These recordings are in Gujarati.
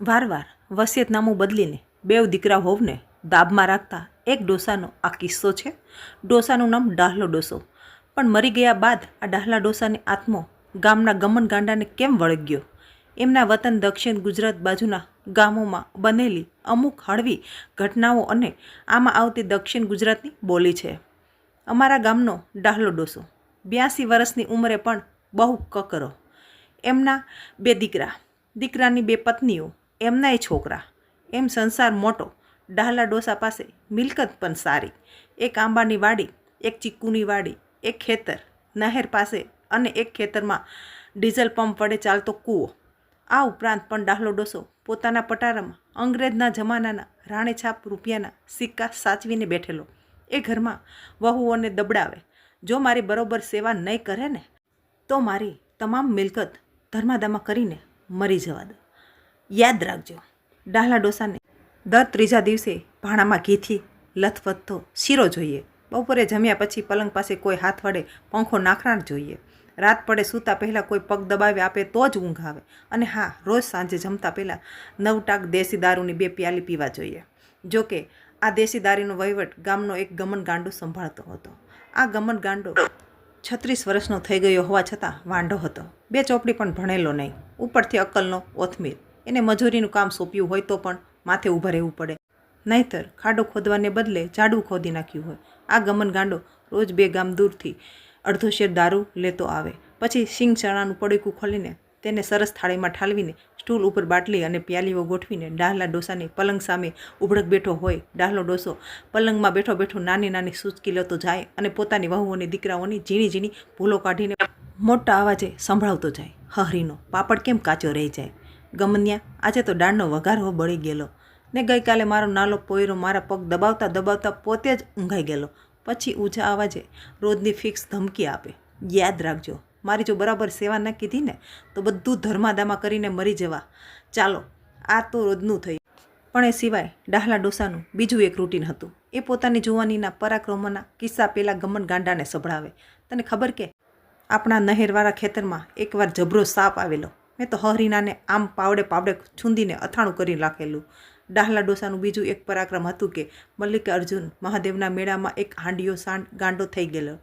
વારવાર વસિયતનામું બદલીને બેવ દીકરા હોવને દાબમાં રાખતા એક ડોસાનો આ કિસ્સો છે. ડોસાનું નામ ડાહલો ડોસો. પણ મરી ગયા બાદ આ ડાહલા ડોસાની આત્મો ગામના ગમન ગાંડાને કેમ વળગ્યો એમના વતન દક્ષિણ ગુજરાત બાજુના ગામોમાં બનેલી અમુક હળવી ઘટનાઓ અને આમાં આવતી દક્ષિણ ગુજરાતની બોલી છે. અમારા ગામનો ડાહલો ડોસો. બ્યાસી વર્ષની ઉંમરે પણ બહુ કકરો. એમના બે દીકરા. દીકરાની બે પત્નીઓ એમનાય છોકરા, એમ સંસાર મોટો, ડાહલા ડોસા પાસે મિલકત પણ સારી, એક આંબાની વાડી, એક ચીકુની વાડી, એક ખેતર, નહેર પાસે અને એક ખેતરમાં ડીઝલ પંપ વડે ચાલતો કૂવો. આ ઉપરાંત પણ ડાહલો ડોસો પોતાના પટારામાં અંગ્રેજના જમાનાના રાણેછાપ રૂપિયાના સિક્કા સાચવીને બેઠેલો. એ ઘરમાં વહુઓને દબડાવે, જો મારી બરોબર સેવા નહીં કરે ને, તો મારી તમામ મિલકત ધર્માદામાં કરીને મરી જવા દો. યાદ રાખજો ડાહલા ડોસાને દર ત્રીજા દિવસે ભાણામાં ઘીથી લથપથતો શીરો જોઈએ. બપોરે જમ્યા પછી પલંગ પાસે કોઈ હાથ વડે પંખો નાખનાર જોઈએ. રાત પડે સૂતા પહેલાં કોઈ પગ દબાવી, આપે તો જ ઊંઘ આવે. અને હા, રોજ સાંજે જમતા પહેલાં નવ ટાક દેશી દારૂની બે પ્યાલી પીવા જોઈએ. જો કે, આ દેશી દારૂનો વહીવટ ગામનો એક ગમન ગાંડો સંભાળતો હતો. આ ગમન ગાંડો છત્રીસ વર્ષનો થઈ ગયો હોવા છતાં વાંઢો હતો. બે ચોપડી પણ ભણેલો નહીં. ઉપરથી અક્કલનો ઓથમીર. એને મજૂરીનું કામ સોંપ્યું હોય તો પણ માથે ઊભા રહેવું પડે. નહીંતર ખાડો ખોદવાને બદલે ઝાડું ખોદી નાખ્યું હોય. આ ગમન ગાંડો રોજ બે ગામ દૂરથી અડધો શેર દારૂ લેતો આવે. પછી સિંગ ચણાનું પડીકું ખોલીને તેને સરસ થાળીમાં ઠાલવીને સ્ટૂલ ઉપર બાટલી અને પ્યાલીઓ ગોઠવીને ડાહલા ડોસાની પલંગ સામે ઉભડક બેઠો હોય. ડાહલો ડોસો પલંગમાં બેઠો બેઠો નાની નાની સૂચકી લેતો જાય અને પોતાની વહુઓની દીકરાઓની ઝીણી ઝીણી ભૂલો કાઢીને મોટા અવાજે સંભળાવતો જાય. હરીનો પાપડ કેમ કાચો રહી જાય? ગમન્યા. આજે તો દાળનો વઘારવો બળી ગયેલો. ને ગઈકાલે મારો નાલો પોયરો મારા પગ દબાવતા દબાવતા પોતે જ ઊંઘાઈ ગયેલો. પછી ઊંચા અવાજે રોજની ફિક્સ ધમકી આપે. યાદ રાખજો, મારી જો બરાબર સેવા ન કીધી ને, તો બધું ધર્માદામા કરીને મરી જવા. ચાલો, આ તો રોજનું થયું. પણ એ સિવાય ડાહલા ડોસાનું બીજું એક રૂટીન હતું. એ પોતાની જુવાનીના પરાક્રમોના કિસ્સા પેલા ગમન ગાંડાને સંભળાવે. તને ખબર કે આપણા નહેરવાળા ખેતરમાં એકવાર જબરો સાપ આવેલો. મેં તો હરીનાને આમ પાવડે પાવડે છૂંદીને અથાણું કરી રાખેલું. ડાહલા ડોસાનું બીજું એક પરાક્રમ હતું કે મલ્લિક અર્જુન મહાદેવના મેળામાં એક હાંડિયો સાંડ ગાંડો થઈ ગયેલો.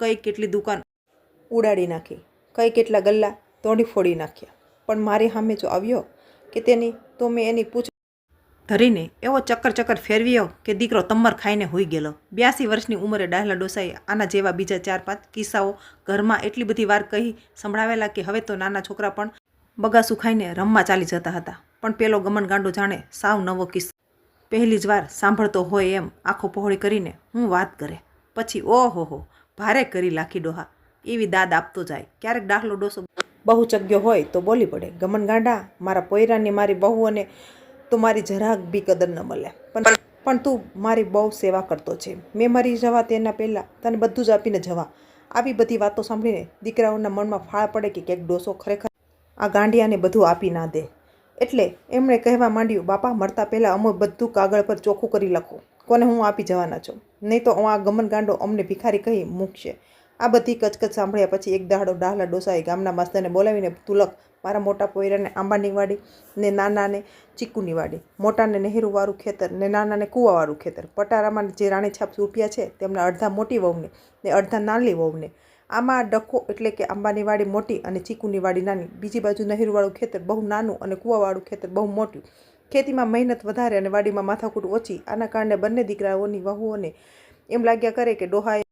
કઈ કેટલી દુકાન ઉડાડી નાખી, કઈ કેટલા ગલ્લા તોડી ફોડી નાખ્યા. પણ મારી સામે જો આવ્યો કે તેની, તો મેં એની પૂછ ધરીને એવો ચક્કર ચક્કર ફેરવ્યો કે દીકરો તમ્મર ખાઈને હોઈ ગયેલો. બ્યાસી વર્ષની ઉંમરે ડાહલા ડોસાએ આના જેવા બીજા ચાર પાંચ કિસ્સાઓ ઘરમાં એટલી બધી વાર કહી સંભળાવેલા કે હવે તો નાના છોકરા પણ બગાસું ખાઈને રમવા ચાલી જતા હતા. પણ પેલો ગમન ગાંડો જાણે સાવ નવો કિસ્સો. પહેલી જ વાર સાંભળતો હોય એમ આંખો પહોળી કરીને હું વાત કરે. પછી ઓહો ભારે કરી લાખી ડોહા. એવી દાદ આપતો જાય. ક્યારેક ડાહલો ડોસો બહુ ચગ્યો હોય તો બોલી પડે ગમન ગાંડા મારા પોયરાની, મારી બહુ અને તો મારી જરાક બી કદર ન મળે. પણ પણ તું મારી બહુ સેવા કરતો છે. મેં મરી જવા તેના પહેલાં તને બધું જ આપીને જવા. આવી બધી વાતો સાંભળીને દીકરાઓના મનમાં ફાળ પડે કે ક્યાંક ડોસો ખરેખર આ ગાંડિયાને બધું આપી ના દે. એટલે એમણે કહેવા માંડ્યું, બાપા, મરતા પહેલાં અમે બધું કાગળ પર ચોખ્ખું કરી લખો. કોને હું આપી જવાના છું? નહીં તો આ ગમન ગાંડો અમને ભિખારી કહી મૂકશે. આ બધી કચકચ સાંભળ્યા પછી એક દાડો ડાહલા ડોસાએ ગામના માસ્તરને બોલાવીને તુલક, મારા મોટા પોયરાને આંબાની વાડી ને નાનાને ચીકુની વાડી મોટાને નહેરુવાળું ખેતર, ને નાનાને કૂવાવાળું ખેતર. પટારામાં જે રાણી છાપ રૂપિયા છે, તેમના અડધા મોટી વહુને ને અડધા નાની વહુને. આમાં ડખો એટલે કે આંબાની વાડી મોટી અને ચીકુની વાડી નાની. બીજી બાજુ નહેરુવાળું ખેતર બહુ નાનું અને કૂવાવાળું ખેતર બહુ મોટું. ખેતીમાં મહેનત વધારે અને વાડીમાં માથાકૂટ ઓછી. આના કારણે બંને દીકરાઓની વહુઓને એમ લાગ્યા કરે કે ડોહાએ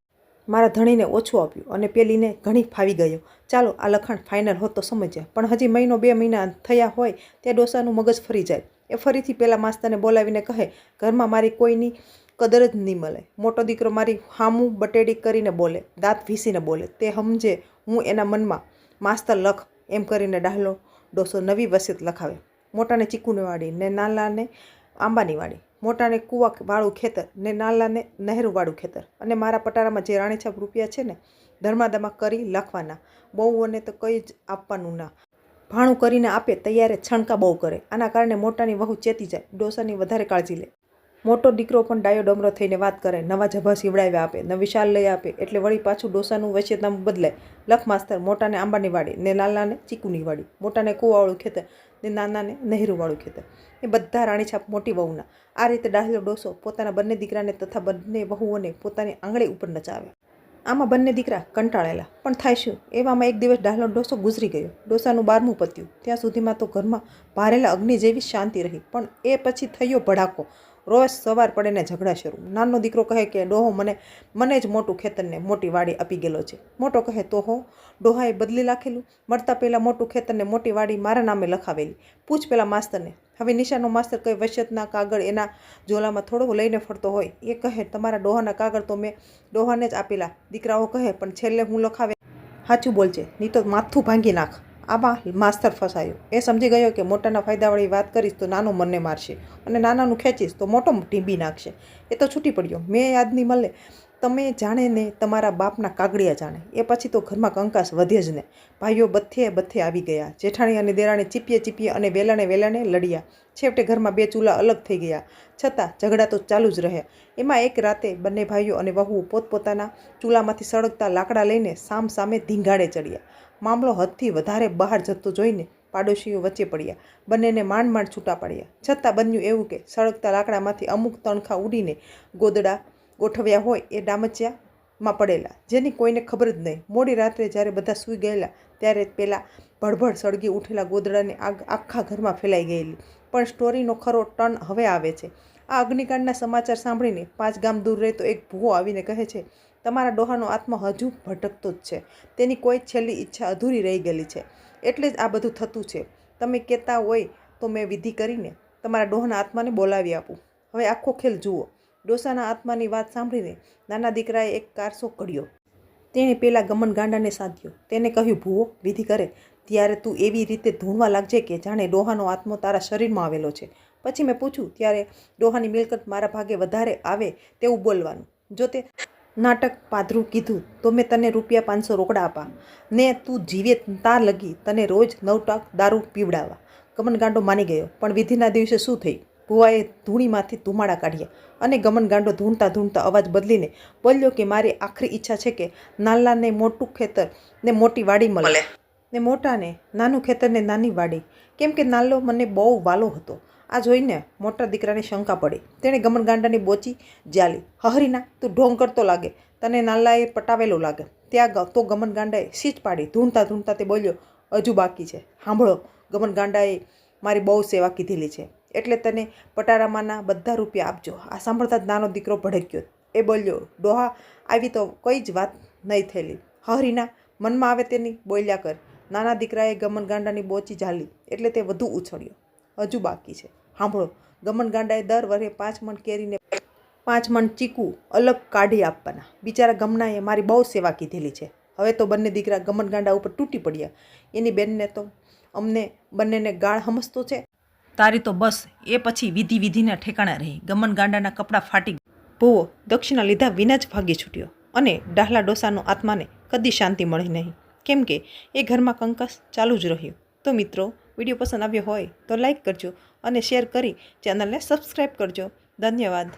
મારા ધણીને ઓછું આપ્યું અને પેલીને ઘણી ફાવી ગયો. ચાલો, આ લખાણ ફાઇનલ હોત તો સમજ્યા. પણ હજી મહિનો બે મહિના થયા હોય ત્યાં ડોસાનું મગજ ફરી જાય. એ ફરીથી પેલા માસ્તરને બોલાવીને કહે, ઘરમાં મારી કોઈની કદર જ નહીં મળે. મોટો દીકરો મારી હામું બટેડી કરીને બોલે, દાંત ભીસીને બોલે, તે સમજે હું એના મનમાં માસ્તર લખ. એમ કરીને ડાહલો ડોસો નવી વસિયત લખાવે. મોટાને ચીકુની વાડી ને નાલાને આંબાની વાડી. મોટાને કૂવા વાળું ખેતર, ને નાલાને નહેરુવાળું ખેતર. અને મારા પટારામાં જે રાણીછાપ રૂપિયા છે ને, ધર્માદામાં કરી લખવાના. બહુઓને તો કંઈ જ આપવાનું ના. ભાણું કરીને આપે, તૈયારે છણકા બહુ કરે. આના કારણે મોટાની વહુ ચેતી જાય, ડોસાની વધારે કાળજી લે. મોટો દીકરો પણ ડાયો ડમરો થઈને વાત કરે. નવા જભા સીવડાવ્યા આપે, નવી શાલ લઈ આપે, એટલે વળી પાછું ડોસાનું વચેતનામું બદલાય લખ માસ્તર મોટાને આંબાની વાડી ને નાનાને ચીકુની વાડી મોટાને કુવાવાળું ખેતર, ને નાનાને નહેરુવાળું ખેતર. એ બધા રાણીછાપ મોટી વહુના. આ રીતે ડાહ્યો ડોસો પોતાના બંને દીકરાને તથા બંને વહુઓને પોતાની આંગળી ઉપર નચાવે. આમાં બંને દીકરા કંટાળેલા. પણ થાય શું? એવામાં એક દિવસ ડાહલો ડોસો ગુજરી ગયો. ડોસાનું બારમું પત્યું. ત્યાં સુધીમાં તો ઘરમાં ભારેલા અગ્નિ જેવી શાંતિ રહી. પણ એ પછી થયો ભડાકો. રોજ સવાર પડે ને ઝઘડા શરૂ. નાનો દીકરો કહે કે, ડોહો, મને મને જ મોટું ખેતરને મોટી વાડી આપી ગયેલો છે. મોટો કહે, તો હો. ડોહાએ બદલી નાખેલું મળતા પહેલાં મોટું ખેતરને મોટી વાડી મારા નામે લખાવેલી. પૂછ પેલા માસ્તરને. હવે નિશાનો માસ્તર કંઈ વસિયતના કાગળ એના ઝોલામાં થોડો લઈને ફરતો હોય? એ કહે, તમારા ડોહાના કાગળ તો મેં ડોહાને જ આપેલા. દીકરાઓ કહે, પણ છેલ્લે હું લખાવે. સાચું બોલજે, નહીં તો માથું ભાંગી નાખ. આમાં માસ્તર ફસાયો. એ સમજી ગયો કે મોટાના ફાયદાવાળી વાત કરીશ તો નાનો મને મારશે અને નાનાનું ખેંચીશ તો મોટો ઢીંબી નાખશે. એ તો છૂટી પડ્યો. મેં યાદ નહીં મળે તમે જાણે ને તમારા બાપના કાગડિયા જાણે. એ પછી તો ઘરમાં કંકાસ વધે જ ને. ભાઈઓ બથે બથે આવી ગયા. જેઠાણી અને દેરાણી ચીપીએ ચીપીએ અને વેલણે વેલણે લડ્યા. છેવટે ઘરમાં બે ચૂલા અલગ થઈ ગયા. છતાં ઝઘડા તો ચાલુ જ રહ્યા. એમાં એક રાતે બંને ભાઈઓ અને વહુ પોતપોતાના ચૂલામાંથી સળગતા લાકડા લઈને સામ સામે ધીંગાડે ચડ્યા. મામલો હદથી વધારે બહાર જતો જોઈને પાડોશીઓ વચ્ચે પડ્યા. બંનેને માંડ માંડ છૂટા પાડ્યા. છતાં બન્યું એવું કે સળગતા લાકડામાંથી અમુક તણખા ઉડીને ગોદડા ગોઠવ્યા હોય એ ડામચિયામાં પડેલા, જેની કોઈને ખબર જ નહીં. મોડી રાત્રે જ્યારે બધા સૂઈ ગયેલા, ત્યારે પેલા ભડભડ સળગી ઉઠેલા ગોદડાને આગ આખા ઘરમાં ફેલાઈ ગયેલી. પણ સ્ટોરીનો ખરો ટર્ન હવે આવે છે. આ અગ્નિકાંડના સમાચાર સાંભળીને પાંચ ગામ દૂર રહેતો એક ભૂવો આવીને કહે છે તમારા ડોહાનો આત્મા હજુ ભટકતો જ છે. તેની કોઈ છેલ્લી ઈચ્છા અધૂરી રહી ગયેલી છે. એટલે જ આ બધું થતું છે. તમે કહેતા હોય તો મેં વિધિ કરીને તમારા ડોહાના આત્માને બોલાવી આપું. હવે આખો ખેલ જુઓ. ડોસાના આત્માની વાત સાંભળીને નાના દીકરાએ એક કારસો કઢ્યો. તેણે પેલા ગમન ગાંડાને સાધ્યો. તેને કહ્યું, ભૂવો, વિધિ કરે. ત્યારે તું એવી રીતે ધૂણવા લાગજે કે જાણે ડોહાનો આત્મો તારા શરીરમાં આવેલો છે. પછી મેં પૂછ્યું, ત્યારે ડોહાની મિલકત મારા ભાગે વધારે આવે તેવું બોલવાનું. જો તે નાટક પાધરું કીધું, તો મેં તને રૂપિયા પાંચસો રોકડા આપા. ને તું જીવે તાર લગી તને રોજ નવ ટાક દારૂ પીવડાવવા ગમનગાંડો માની ગયો, પણ વિધિના દિવસે શું થયું? ભુવાએ ધૂણીમાંથી ધુમાડા કાઢ્યા અને ગમનગાંડો ધૂણતા ધૂણતા અવાજ બદલીને બોલ્યો કે, મારી આખરી ઈચ્છા છે કે નાલ્લાને મોટું ખેતર ને મોટી વાડી મળે. ને મોટાને, નાનું ખેતરને નાની વાડી. કેમ કે નાલ્લો મને બહુ વાલો હતો. આ જોઈને મોટા દીકરાને શંકા પડી. તેણે ગમન ગાંડાની બોચી જાલી. હહરીના, તું ઢોંગ કરતો લાગે. તને નાલ્લાએ પટાવેલો લાગે. ત્યાં તો ગમન ગાંડાએ સીચ પાડી. ધૂણતા ધૂણતા તે બોલ્યો, હજુ બાકી છે. સાંભળો ગમન ગાંડાએ મારી બહુ સેવા કીધેલી છે. એટલે તને પટારામાંના બધા રૂપિયા આપજો. આ સાંભળતા જ નાનો દીકરો ભડક્યો. એ બોલ્યો, ડોહા, આવી તો કોઈ જ વાત નહીં થયેલી. હરીના મનમાં આવે તેની બોલ્યા કર. નાના દીકરાએ ગમન ગાંડાની બોચી ઝાલી એટલે તે વધુ ઉછળ્યો. હજુ બાકી છે. સાંભળો ગમન ગાંડાએ દર વર્ષે પાંચ મણ કેરીને પાંચ મણ ચીકુ અલગ કાઢી આપવાના. બિચારા ગમનાએ મારી બહુ સેવા કીધેલી છે. હવે તો બંને દીકરા ગમનગાંડા ઉપર તૂટી પડ્યા. એની બેનને તો અમને બંનેને ગાળ હમસતો છે. તારી તો બસ, એ પછી વિધિ વિધિના ઠેકાણા રહી. ગમન ગાંડાના કપડાં ફાટી ભૂવો, દક્ષિણા લીધા વિના જ ભાગી છૂટ્યો. અને ડાહલા ડોસાનો આત્માને કદી શાંતિ મળી નહીં. કેમ કે એ ઘરમાં કંકસ ચાલુ જ રહ્યું. તો મિત્રો, વીડિયો પસંદ આવ્યો હોય તો લાઈક કરજો અને શેર કરી ચેનલને સબસ્ક્રાઈબ કરજો. ધન્યવાદ.